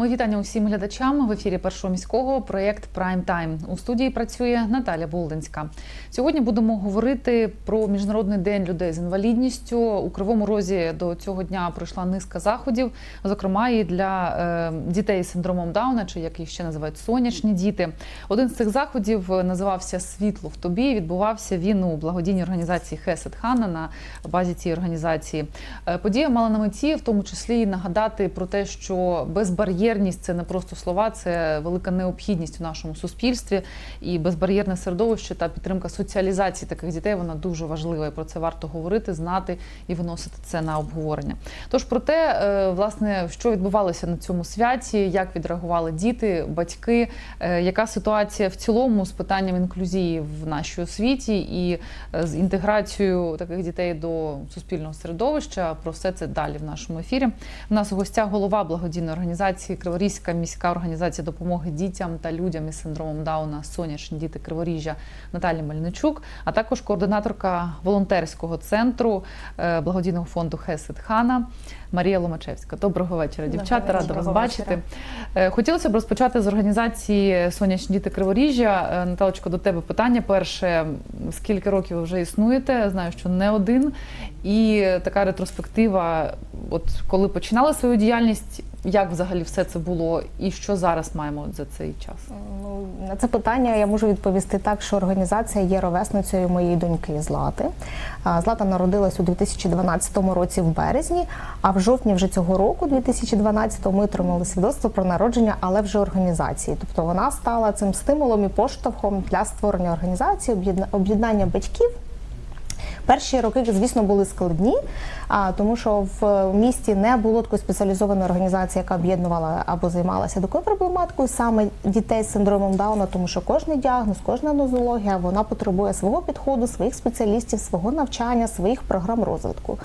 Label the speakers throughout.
Speaker 1: Мої вітання усім глядачам в ефірі першого міського проєкт Прайм Тайм. У студії працює Наталя Болдинська. Сьогодні будемо говорити про міжнародний день людей з інвалідністю. У кривому розі до цього дня пройшла низка заходів, зокрема і для е, дітей з синдромом Дауна, чи як їх ще називають сонячні діти. Один з цих заходів називався Світло в тобі. Відбувався він у благодійній організації Хесед Хана на базі цієї організації. Е, Подія мала на меті, в тому числі і нагадати про те, що безбар'єрність це не просто слова, це велика необхідність у нашому суспільстві. І безбар'єрне середовище та підтримка соціалізації таких дітей вона дуже важлива. І про це варто говорити, знати і виносити це на обговорення. Тож про те, е, власне, що відбувалося на цьому святі, як відреагували діти, батьки, е, яка ситуація в цілому з питанням інклюзії в нашій освіті і е, з інтеграцією таких дітей до суспільного середовища. Про все це далі в нашому ефірі. У нас у гостях голова благодійної організації Криворізька міська організація допомоги дітям та людям із синдромом Дауна Сонячні діти Криворіжжя Наталія Мельничук, а також координаторка волонтерського центру е, благодійного фонду Хесед Хана Марія Ломачевська. Доброго вечора, дівчата. Рада вас
Speaker 2: Доброго
Speaker 1: бачити. Е, Хотілося б розпочати з організації Сонячні діти Криворіжжя. Е, Наталочко, до тебе питання. Перше, скільки років ви вже існуєте? Знаю, що не один. І така ретроспектива, от коли починали свою діяльність, як взагалі все це було, і що зараз маємо за цей час?
Speaker 2: Ну, на це питання я можу відповісти так, що організація є ровесницею моєї доньки Злати. Злата народилась у 2012 році в березні, а в жовтні вже цього року, 2012, ми отримали свідоцтво про народження, але вже організації. Тобто вона стала цим стимулом і поштовхом для створення організації, об'єдна- об'єднання батьків. Перші роки, звісно, були складні, тому що в місті не було такої спеціалізованої організації, яка об'єднувала або займалася такою проблематикою саме дітей з синдромом Дауна, тому що кожний діагноз, кожна нозологія вона потребує свого підходу, своїх спеціалістів, свого навчання, своїх програм розвитку.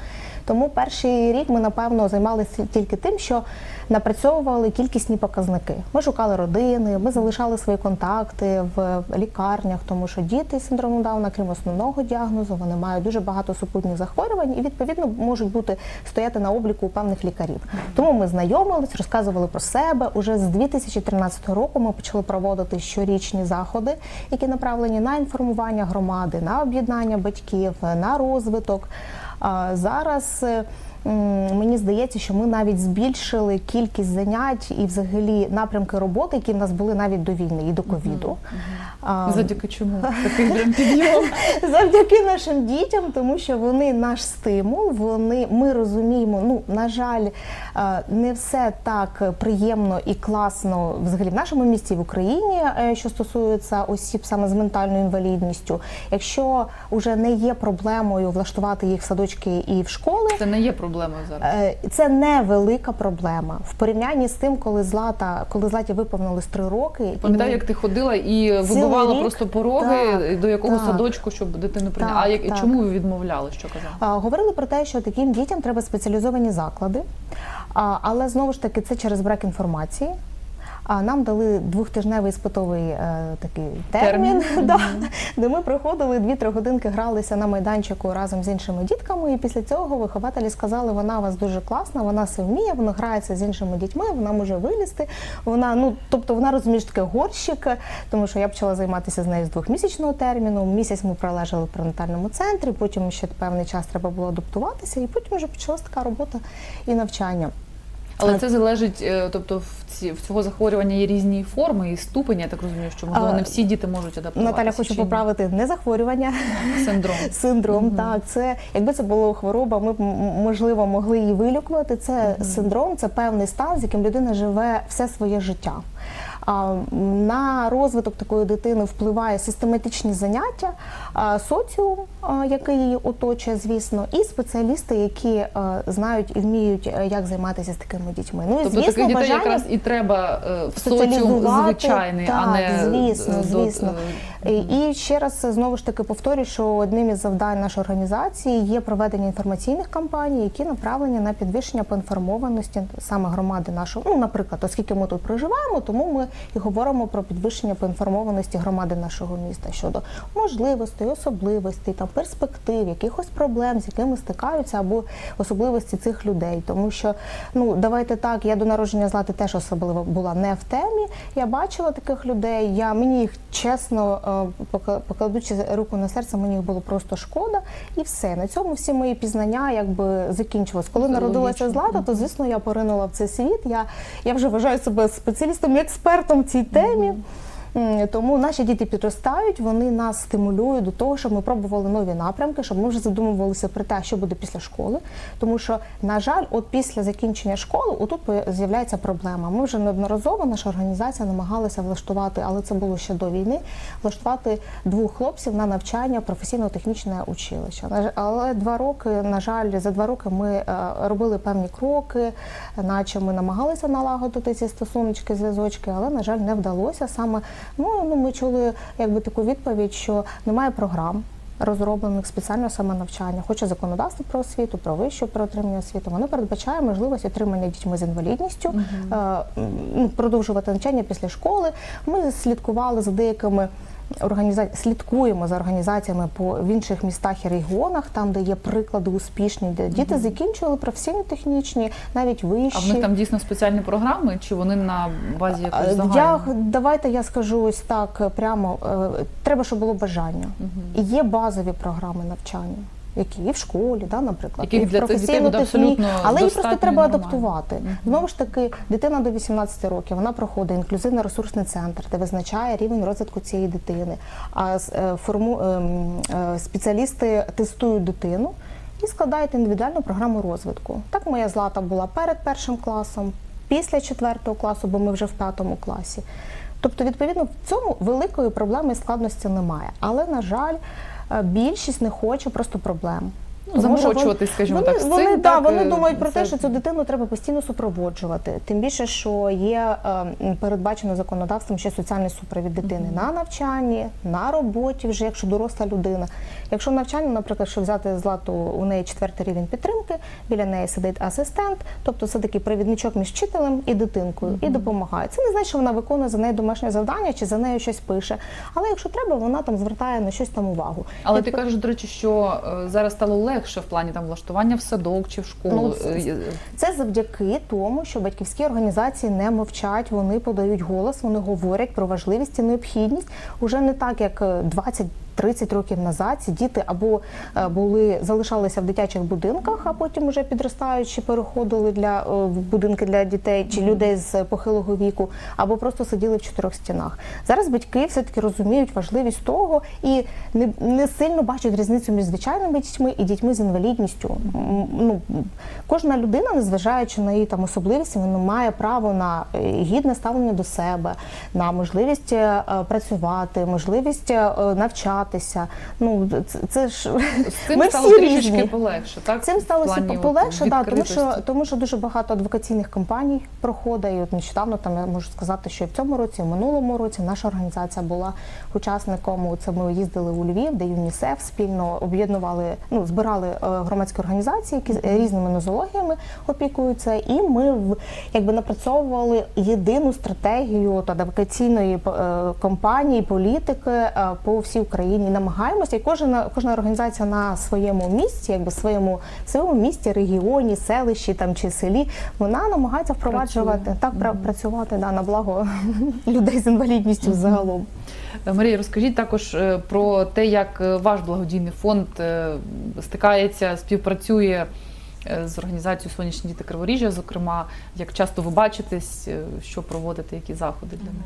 Speaker 2: Тому перший рік ми напевно займалися тільки тим, що напрацьовували кількісні показники. Ми шукали родини, ми залишали свої контакти в лікарнях, тому що діти з синдромом Дауна, крім основного діагнозу, вони мають дуже багато супутніх захворювань і відповідно можуть бути стояти на обліку у певних лікарів. Тому ми знайомились, розказували про себе. Уже з 2013 року ми почали проводити щорічні заходи, які направлені на інформування громади, на об'єднання батьків, на розвиток. А зараз е, мені здається, що ми навіть збільшили кількість занять і взагалі напрямки роботи, які в нас були навіть до війни і до ковіду.
Speaker 1: Завдяки чому такий прям підйом?
Speaker 2: Завдяки нашим дітям, тому що вони наш стимул. Вони ми розуміємо. Ну на жаль, не все так приємно і класно взагалі в нашому місті в Україні, е, що стосується осіб саме з ментальною інвалідністю. Якщо вже не є проблемою влаштувати їх в садочки і в школи.
Speaker 1: Це не є проблемою зараз.
Speaker 2: Е, Це невелика проблема в порівнянні з тим, коли злата, коли златі виповнилось три роки.
Speaker 1: Пам'ятаю, як ти ходила і вибивала
Speaker 2: рік?
Speaker 1: просто пороги,
Speaker 2: Так,
Speaker 1: до якого
Speaker 2: так.
Speaker 1: садочку, щоб дитину прийняти. А як,
Speaker 2: так.
Speaker 1: чому ви відмовляли, що казали?
Speaker 2: Говорили про те, що таким дітям треба спеціалізовані заклади, але знову ж таки це через брак інформації. А нам дали двохтижневий іспитовий е, такий термін,
Speaker 1: Термін.
Speaker 2: да, де ми приходили 2-3 годинки, гралися на майданчику разом з іншими дітками. І після цього вихователі сказали, вона у вас дуже класна, вона все вміє, вона грається з іншими дітьми, вона може вилізти. Вона, ну тобто, вона розуміє, що таке горщик, тому що я почала займатися з нею з двохмісячного терміну. Місяць ми пролежали в пренатальному центрі, потім ще певний час треба було адаптуватися, і потім вже почалася така робота і навчання.
Speaker 1: Але це залежить, е, тобто в ці в цього захворювання є різні форми і ступені. Я так розумію, що можливо не всі діти можуть адаптуватися.
Speaker 2: Наталя, хочу поправити не захворювання,
Speaker 1: синдром.
Speaker 2: синдром. Так, це якби це було хвороба, ми б можливо могли її вилікувати. Це синдром, це певний стан, з яким людина живе все своє життя. На розвиток такої дитини впливає систематичні заняття, соціум, який її оточує, звісно, і спеціалісти, які знають і вміють, е, як займатися з такими дітьми. Ну
Speaker 1: Тобто
Speaker 2: звісно,
Speaker 1: таких дітей якраз і треба е, в соціум звичайний,
Speaker 2: так,
Speaker 1: а не
Speaker 2: звісно, звісно.
Speaker 1: е,
Speaker 2: І ще раз знову ж таки повторюю, що одним із завдань нашої організації є проведення інформаційних кампаній, які направлені на підвищення поінформованості саме громади нашої. Ну, наприклад, оскільки ми тут проживаємо, тому ми і говоримо про підвищення поінформованості громади нашого міста щодо можливостей, особливостей, там перспектив, якихось проблем, з якими стикаються, або особливості цих людей. Тому що ну давайте так, я до народження злати теж особливо була не в темі. Я бачила таких людей. Я мені їх чесно е, покладучи руку на серце, мені їх було просто шкода, і все на цьому всі мої пізнання якби закінчилось. Коли народилася злата, то звісно я поринула в цей світ. Я, я вже вважаю себе спеціалістом і експертом в цій темі. Тому наші діти підростають, вони нас стимулюють до того, щоб ми пробували нові напрямки, щоб ми вже задумувалися про те, що буде після школи. Тому що, на жаль, от після закінчення школи, отут з'являється проблема. Ми вже неодноразово наша організація намагалася влаштувати, але це було ще до війни, влаштувати двох хлопців на навчання в професійно-технічне училище. Але два роки, на жаль, за два роки ми е, робили певні кроки, наче ми намагалися налагодити ці стосуночки, зв'язочки, але на жаль, не вдалося. Саме ну, ну ми чули якби таку відповідь, що немає програм. Розроблених спеціально саме навчання, хоче законодавство про освіту, про вищу про отримання освіти. Воно передбачає можливість отримання дітьми з інвалідністю, е, м, продовжувати навчання після школи. Ми слідкували за деякими організаціями, слідкуємо за організаціями по в інших містах і регіонах, там де є приклади успішні, де діти закінчували професійні технічні, навіть вищі.
Speaker 1: А в них там дійсно спеціальні програми, чи вони на базі якоїсь
Speaker 2: Я давайте я скажу ось так прямо. е, Треба, щоб було бажання. І є базові програми навчання. Які і в школі, да, наприклад,
Speaker 1: Яких
Speaker 2: і в
Speaker 1: для цих дітей буде
Speaker 2: професійно-техні- але їх просто
Speaker 1: достатньо
Speaker 2: треба
Speaker 1: нормально.
Speaker 2: адаптувати. Знову ж таки, дитина до 18 років вона проходить інклюзивно-ресурсний центр, де визначає рівень розвитку цієї дитини. А з- е, форму ем, е, спеціалісти тестують дитину і складають індивідуальну програму розвитку. Так моя злата була перед першим класом, після четвертого класу, бо ми вже в п'ятому класі. Тобто, відповідно, в цьому великої проблеми і складності немає. Але, на жаль, більшість не хоче просто проблем.
Speaker 1: Ну,
Speaker 2: Тому
Speaker 1: скажімо
Speaker 2: вони,
Speaker 1: так, з
Speaker 2: вони,
Speaker 1: цим,
Speaker 2: да,
Speaker 1: так,
Speaker 2: вони
Speaker 1: е,
Speaker 2: думають про те, що цю дитину треба постійно супроводжувати. Тим більше, що є е, передбачено законодавством ще соціальний супровід дитини на навчанні, на роботі, вже якщо доросла людина. Якщо навчання, наприклад, що взяти злату, у неї четвертий рівень підтримки, біля неї сидить асистент, тобто це такий провідничок між вчителем і дитинкою, і допомагає. Це не значить, що вона виконує за нею домашнє завдання чи за нею щось пише. Але якщо треба, вона там звертає на щось там увагу.
Speaker 1: Але ти кажеш, до речі, що е, зараз стало легше в плані там влаштування в садок чи в школу.
Speaker 2: Ну, це-
Speaker 1: Е, е,
Speaker 2: Це завдяки тому, що батьківські організації не мовчать, вони подають голос, вони говорять про важливість і необхідність. Уже не так, як е, 20 30 років назад ці діти або е, були залишалися в дитячих будинках, а потім уже підростаючи, переходили для е, в будинки для дітей чи людей з похилого віку, або просто сиділи в чотирьох стінах. Зараз батьки все таки розуміють важливість того і не, не сильно бачать різницю між звичайними дітьми і дітьми з інвалідністю. Ну кожна людина, незважаючи на її там особливості, вона має право на е, гідне ставлення до себе, на можливість працювати, можливість е, навчатися. Ну це, це ж
Speaker 1: цим
Speaker 2: ми
Speaker 1: стало
Speaker 2: всі різні.
Speaker 1: полегше, так?
Speaker 2: Цим сталося полегше, да, тому що тому що дуже багато адвокаційних кампаній проходить. І от нещодавно там я можу сказати, що і в цьому році, і в минулому році наша організація була учасником. Це ми їздили у Львів, де ЮНІСЕФ спільно об'єднували, ну збирали е, громадські організації, які з різними нозологіями опікуються, і ми в- якби напрацьовували єдину стратегію от, адвокаційної е, кампанії, політики е, по всій Україні. Намагаємося, і кожна кожна організація на своєму місці, якби своєму своєму місті, регіоні, селищі там чи селі, вона намагається впроваджувати
Speaker 1: Працює.
Speaker 2: так, пра- працювати да, на благо людей з інвалідністю загалом.
Speaker 1: Е, Марія, розкажіть також е, про те, як е, ваш благодійний фонд стикається, співпрацює з організацією Сонячні діти Криворіжжя, зокрема, як часто ви бачитесь, що проводите, які заходи для них?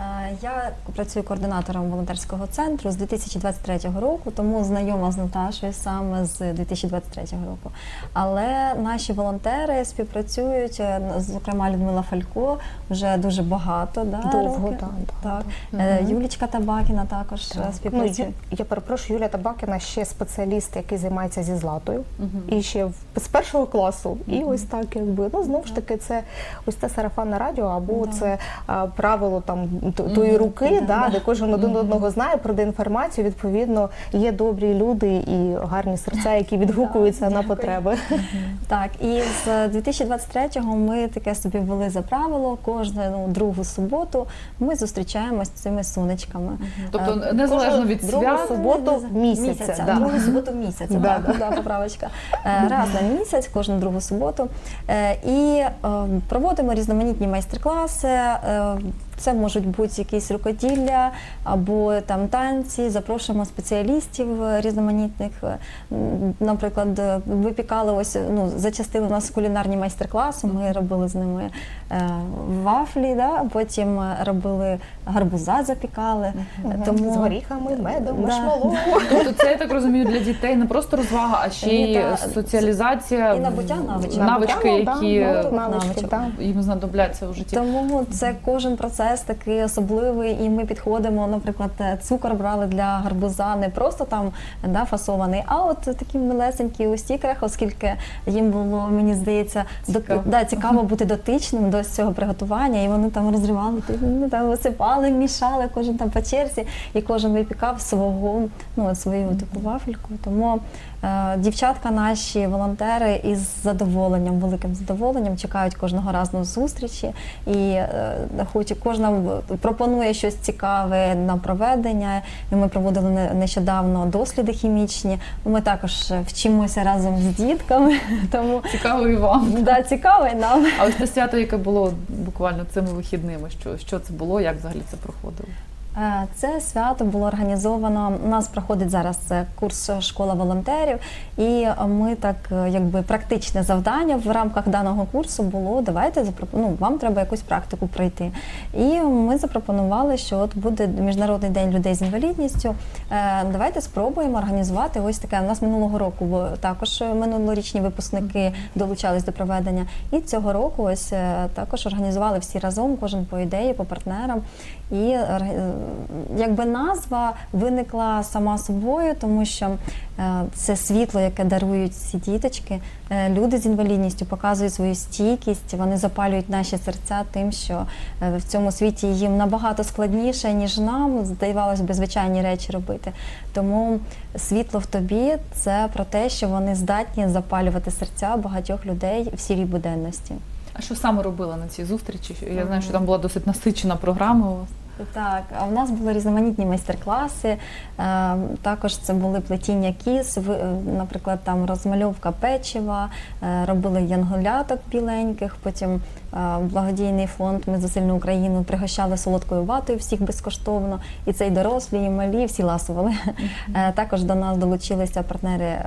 Speaker 3: Е, Я працюю координатором волонтерського центру з 2023 року, тому знайома з Наташою саме з 2023 року. Але наші волонтери співпрацюють, е, зокрема Людмила Фалько, вже дуже багато. Да,
Speaker 2: Довго, да,
Speaker 3: так.
Speaker 2: да.
Speaker 3: Е, Юлічка Табакіна також е,
Speaker 2: Ну, я,
Speaker 3: співпрацює.
Speaker 2: я перепрошую, Юлія Табакіна ще спеціаліст, який займається зі златою.
Speaker 1: Мгм.
Speaker 2: І ще в- з першого класу. І ось так, якби ну знову ж таки, це ось це сарафанне радіо, або
Speaker 3: Да.
Speaker 2: це а, правило там тої руки,
Speaker 3: Да,
Speaker 2: де кожен один одного знає, продає інформацію. Відповідно, є добрі люди і гарні серця, які відгукуються на
Speaker 3: дякую.
Speaker 2: потреби.
Speaker 3: Так, і з 2023-го ми таке собі ввели за правило. Кожну ну, другу суботу ми зустрічаємось з цими сонечками.
Speaker 1: Тобто
Speaker 3: Е,
Speaker 1: незалежно
Speaker 2: кожну
Speaker 1: від
Speaker 2: другу
Speaker 1: свят,
Speaker 2: суботу місяця, да.
Speaker 3: другу суботу місяця.
Speaker 2: Да,
Speaker 3: так, да, поправочка. Е, Раз на місяць, кожну другу суботу. Е, І проводимо різноманітні майстер-класи. Е, Це можуть бути якісь рукоділля або там танці. Запрошуємо спеціалістів е, різноманітних. Е, Наприклад, е, випікали ось ну зачастили у нас кулінарні майстер-класи. Ми робили з ними е, вафлі, да? потім е, робили гарбуза, запікали. Е, Тому
Speaker 2: З горіхами, медом,
Speaker 3: Да.
Speaker 2: маршмеллоу.
Speaker 1: Тобто це я так розумію для дітей не просто розвага, а ще й соціалізація,
Speaker 3: і набуття навичок.
Speaker 1: навички, які
Speaker 2: навички,
Speaker 1: їм знадобляться у житті.
Speaker 3: Тому це кожен процес такий особливий, і ми підходимо, наприклад, е, цукор брали для гарбуза не просто там да, фасований, а от такі малесенькі у стікерах, оскільки їм було, мені здається, до-
Speaker 1: Цікаво.
Speaker 3: да, цікаво бути дотичним до цього приготування, і вони там розривали, ну, там висипали, мішали, кожен там по черзі, і кожен випікав свого, ну, свою таку вафельку. Тому дівчатка наші волонтери із задоволенням, великим задоволенням чекають кожного разу зустрічі, і е, хоч кожна пропонує щось цікаве на проведення. І ми проводили не- нещодавно досліди хімічні. Ми також е, вчимося разом з дітками, тому
Speaker 1: Цікаво і вам.
Speaker 3: да, цікаво і нам.
Speaker 1: А ось те свято, яке було буквально цими вихідними, що, що це було, як взагалі це проходило?
Speaker 3: Е, Це свято було організовано. У нас проходить зараз е, курс школа волонтерів, і ми так, е, якби практичне завдання в рамках даного курсу було давайте ну, вам треба якусь практику пройти. І ми запропонували, що от буде міжнародний день людей з інвалідністю. Давайте спробуємо організувати ось таке. У нас минулого року також минулорічні випускники долучались до проведення. І цього року ось також організували всі разом, кожен по ідеї, по партнерам. І якби назва виникла сама собою, тому що е, це світло, яке дарують ці діточки. Е, Люди з інвалідністю показують свою стійкість, вони запалюють наші серця тим, що е, в цьому світі їм набагато складніше, ніж нам, здавалось би, звичайні речі робити. Тому світло в тобі це про те, що вони здатні запалювати серця багатьох людей в сірій буденності.
Speaker 1: А що саме робила на цій зустрічі? Я знаю, що там була досить насичена програма у вас.
Speaker 3: Так, а в нас були різноманітні майстер-класи. е, Також це були плетіння кіз, е, наприклад, там розмальовка печива, е, робили янголяток біленьких. Потім благодійний фонд Ми за сильну Україну пригощали солодкою ватою всіх безкоштовно. І це і дорослі, і малі, всі ласували. Е, Також до нас долучилися партнери е,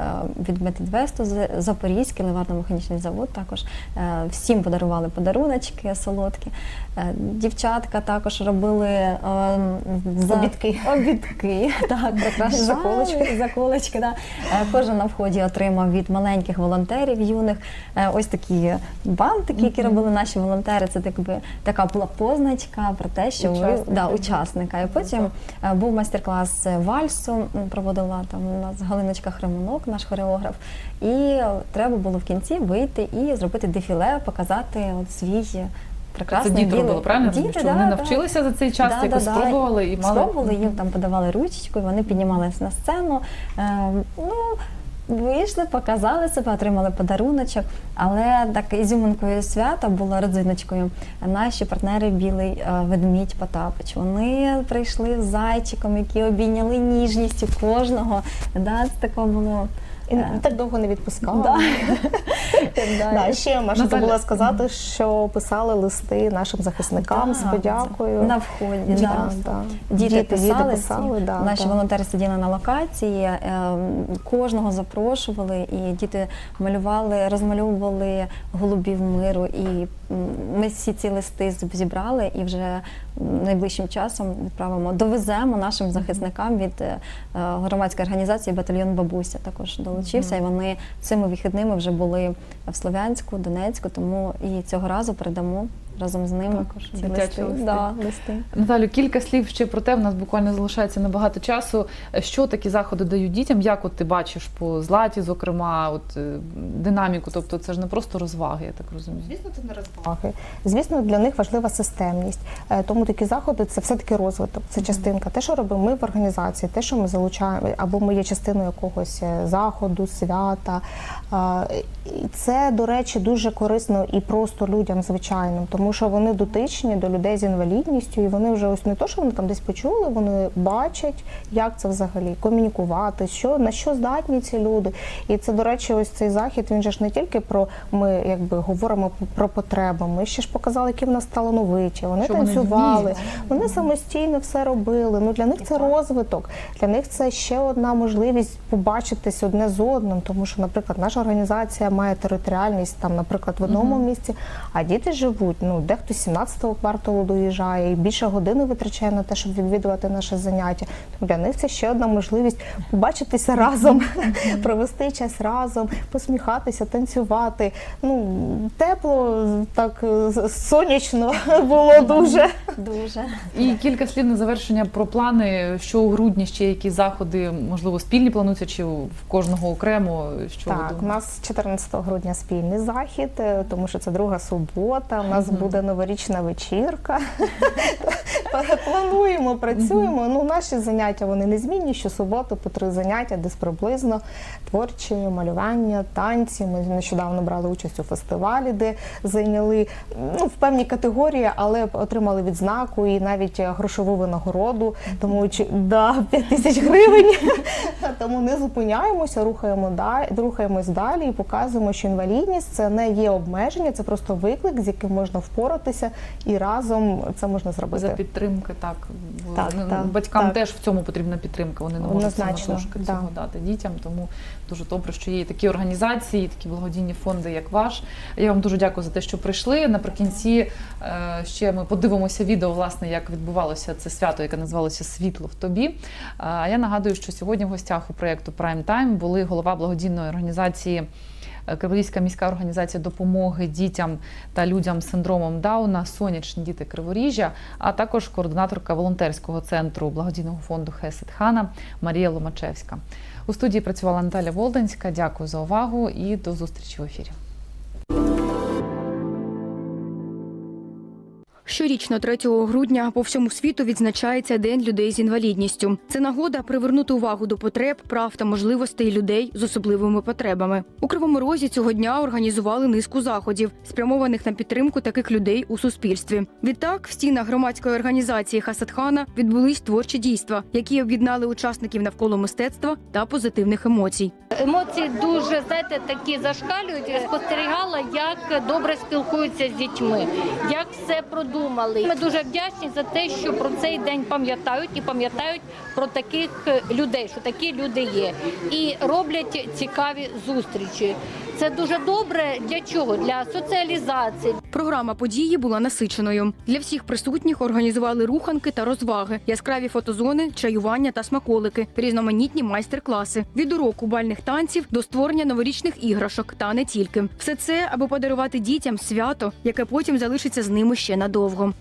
Speaker 3: від Метідвесту, З- Запорізький ливарно-механічний завод. Також е, всім подарували подаруночки солодкі. Дівчатка також робили за-
Speaker 2: Обідки.
Speaker 3: Обідки, так, прикрашали,
Speaker 2: Заколочки.
Speaker 3: заколочки. Да. Кожен на вході отримав від маленьких волонтерів юних ось такі бантики, які робили наші волонтери. Це так би така була позначка про те, що ви
Speaker 1: Учасника.
Speaker 3: да, учасника. І потім е, був майстер-клас вальсу, проводила там у нас Галиночка Хремунок, наш хореограф. І е, треба було в кінці вийти і зробити дефіле, показати от свій
Speaker 1: Це
Speaker 3: прекрасний
Speaker 1: діти робили, правильно?
Speaker 3: Діти,
Speaker 1: що
Speaker 3: да,
Speaker 1: вони
Speaker 3: да.
Speaker 1: навчилися за цей час,
Speaker 3: Да,
Speaker 1: якось
Speaker 3: да, да.
Speaker 1: спробували і мали.
Speaker 3: Спробували, їм там подавали ручечку, і вони піднімалися на сцену. Е, ну, вийшли, показали себе, отримали подаруночок. Але так ізюминкою свята була родзиночкою. Наші партнери Білий е, ведмідь Потапич. Вони прийшли з зайчиком, які обійняли ніжністю кожного. Да, це таке було.
Speaker 2: І так довго не відпускала.
Speaker 3: Да.
Speaker 2: Да, ще
Speaker 1: Наталя.
Speaker 2: забула сказати, що писали листи нашим захисникам з подякою.
Speaker 3: На вході.
Speaker 2: Да,
Speaker 3: да.
Speaker 2: да.
Speaker 3: Діти, писали,
Speaker 2: писали, да,
Speaker 3: наші
Speaker 2: да.
Speaker 3: волонтери сиділи на локації, е, кожного запрошували, і діти малювали, розмальовували голубів миру. І ми всі ці листи зібрали і вже найближчим часом відправимо, довеземо нашим захисникам від е, громадської організації Батальйон Бабуся. Також долучився, і вони цими вихідними вже були в Слов'янську, Донецьку, тому і цього разу передамо разом з ним
Speaker 1: Також
Speaker 3: ці
Speaker 1: дитячі
Speaker 3: листи.
Speaker 1: листи.
Speaker 3: Да, листи.
Speaker 1: Наталю, кілька слів ще про те. В нас буквально залишається небагато часу. Що такі заходи дають дітям? Як от ти бачиш по златі, зокрема, от е, динаміку? Тобто це ж не просто розваги, я так розумію. Звісно, це не розваги.
Speaker 2: Звісно, для них важлива системність. Е, Тому такі заходи це все-таки розвиток, це частинка. Те, що робимо ми в організації, те, що ми залучаємо, або ми є частиною якогось е, заходу, свята. Це, до речі, дуже корисно і просто людям звичайним, тому що вони дотичні до людей з інвалідністю, і вони вже ось не то, що вони там десь почули, вони бачать, як це взагалі комунікувати, що на що здатні ці люди. І це, до речі, ось цей захід. Він же ж не тільки про ми якби говоримо про потреби. Ми ще ж показали, які в нас талановиті. Вони
Speaker 1: Що вони
Speaker 2: танцювали,
Speaker 1: вміють.
Speaker 2: вони самостійно все робили. Ну для них це розвиток. Для них це ще одна можливість побачитись одне з одним. Тому що, наприклад, наша організація має територіальність там, наприклад, в одному місці, а діти живуть. Ну дехто з 17-го кварталу доїжджає і більше години витрачає на те, щоб відвідувати наше заняття. Тому для них це ще одна можливість побачитися разом, провести час разом, посміхатися, танцювати. Ну тепло, так сонячно було дуже.
Speaker 3: Дуже.
Speaker 1: І кілька слів на завершення про плани, що у грудні ще які заходи, можливо, спільні плануються, чи в кожного окремо. Що
Speaker 2: Так, у нас 14 грудня спільний захід, е, тому що це друга субота. У нас буде новорічна вечірка. Плануємо, працюємо. Ну, наші заняття вони не змінні. Щосуботу по три заняття, десь приблизно творчі, малювання, танці. Ми нещодавно брали участь у фестивалі, де зайняли ну, в певній категорії, але отримали відзнаку і навіть грошову винагороду. Тому чи да, 5 тисяч гривень. Тому не зупиняємося, рухаємо далі, рухаємось далі і показуємо, що інвалідність це не є обмеження, це просто виклик, з яким можна впоратися, і разом це можна зробити.
Speaker 1: За підтримки, так.
Speaker 2: Так,
Speaker 1: ну,
Speaker 2: так,
Speaker 1: Батькам
Speaker 2: так.
Speaker 1: теж в цьому потрібна підтримка. Вони не можуть самотужки
Speaker 2: да.
Speaker 1: цього дати дітям. Тому дуже добре, що є і такі організації, і такі благодійні фонди, як ваш. Я вам дуже дякую за те, що прийшли. Наприкінці е, ще ми подивимося відео, власне, як відбувалося це свято, яке називалося Світло в тобі. А я нагадую, що сьогодні в гостях у проєкту Prime Time були голова благодійної організації. Е, Криворізька міська організація допомоги дітям та людям з синдромом Дауна, сонячні діти Криворіжжя, а також координаторка волонтерського центру благодійного фонду Хесетхана Марія Ломачевська. У студії працювала Наталя Волденська. Дякую за увагу і до зустрічі в ефірі.
Speaker 4: Щорічно 3 грудня по всьому світу відзначається День людей з інвалідністю. Це нагода привернути увагу до потреб, прав та можливостей людей з особливими потребами. У Кривому Розі цього дня організували низку заходів, спрямованих на підтримку таких людей у суспільстві. Відтак, в стінах громадської організації Хасадхана відбулись творчі дійства, які об'єднали учасників навколо мистецтва та позитивних емоцій.
Speaker 5: Емоції дуже знаєте, такі зашкалюють. Спостерігала, як добре спілкуються з дітьми, як все продумали. Ми дуже вдячні за те, що про цей день пам'ятають і пам'ятають про таких е, людей, що такі люди є, і роблять цікаві зустрічі. Це дуже добре для чого? Для соціалізації,
Speaker 4: Програма події була насиченою. Для всіх присутніх організували руханки та розваги, яскраві фотозони, чаювання та смаколики, різноманітні майстер-класи від уроку бальних танців до створення новорічних іграшок та не тільки. Все це, аби подарувати дітям свято, яке потім залишиться з ними ще надовго.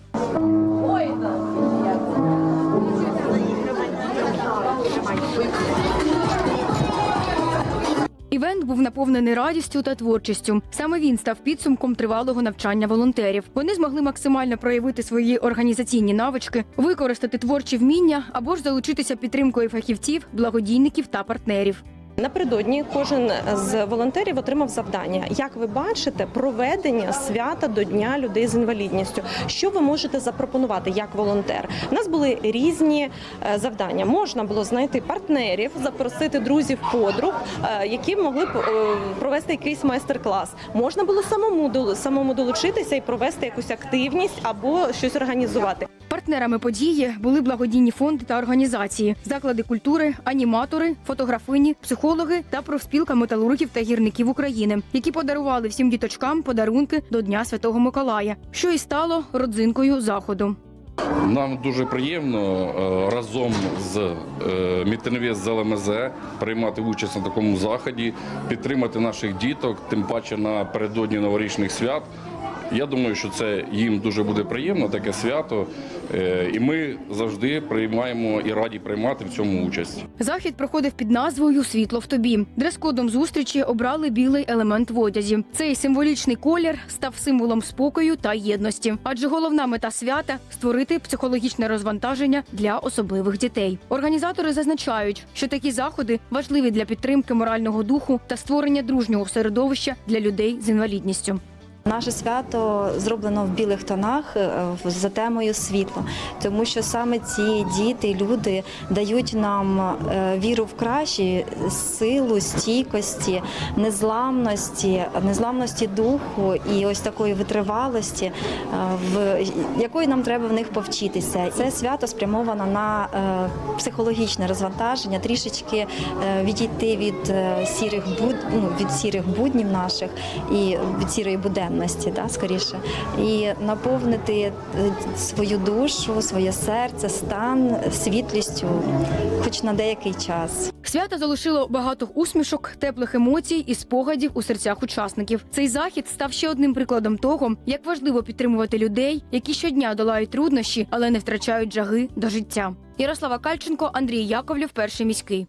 Speaker 4: Івент був наповнений радістю та творчістю. Саме він став підсумком тривалого навчання волонтерів. Вони змогли максимально проявити свої організаційні навички, використати творчі вміння або ж залучитися підтримкою фахівців, благодійників та партнерів.
Speaker 6: Напередодні кожен з волонтерів отримав завдання. Як ви бачите, проведення свята до Дня людей з інвалідністю. Що ви можете запропонувати як волонтер? У нас були різні е, завдання. Можна було знайти партнерів, запросити друзів, подруг, е, які могли б провести якийсь майстер-клас. Можна було самому самому долучитися і провести якусь активність або щось організувати.
Speaker 4: Партнерами події були благодійні фонди та організації, заклади культури, аніматори, фотографині, психологи та профспілка металургів та гірників України, які подарували всім діточкам подарунки до Дня Святого Миколая, що і стало родзинкою заходу.
Speaker 7: Нам дуже приємно е, разом з е, Мітинвест з ЛМЗ приймати участь на такому заході, підтримати наших діток, тим паче напередодні новорічних свят. Я думаю, що це їм дуже буде приємно, таке свято. Е, І ми завжди приймаємо і раді приймати в цьому участь.
Speaker 4: Захід проходив під назвою Світло в тобі. Дрес-кодом зустрічі обрали білий елемент в одязі. Цей символічний колір став символом спокою та єдності. Адже головна мета свята створити психологічне розвантаження для особливих дітей. Організатори зазначають, що такі заходи важливі для підтримки морального духу та створення дружнього середовища для людей з інвалідністю.
Speaker 3: Наше свято зроблено в білих тонах е, за темою світло, тому що саме ці діти, люди дають нам е, віру в кращі, силу, стійкості, незламності, незламності духу і ось такої витривалості, е, в якої нам треба в них повчитися. Це свято спрямовано на психологічне розвантаження, трішечки відійти від сірих буд... ну, від сірих буднів наших і від сірої буденності, да, скоріше, і наповнити е, свою душу, своє серце, стан світлістю, хоч на деякий час.
Speaker 4: Свято залишило багато усмішок, теплих емоцій і спогадів у серцях учасників. Цей захід став ще одним прикладом того, як важливо підтримувати людей, які щодня долають труднощі, але не втрачають жаги до життя. Ярослава Кальченко, Андрій Яковлів, перший міський.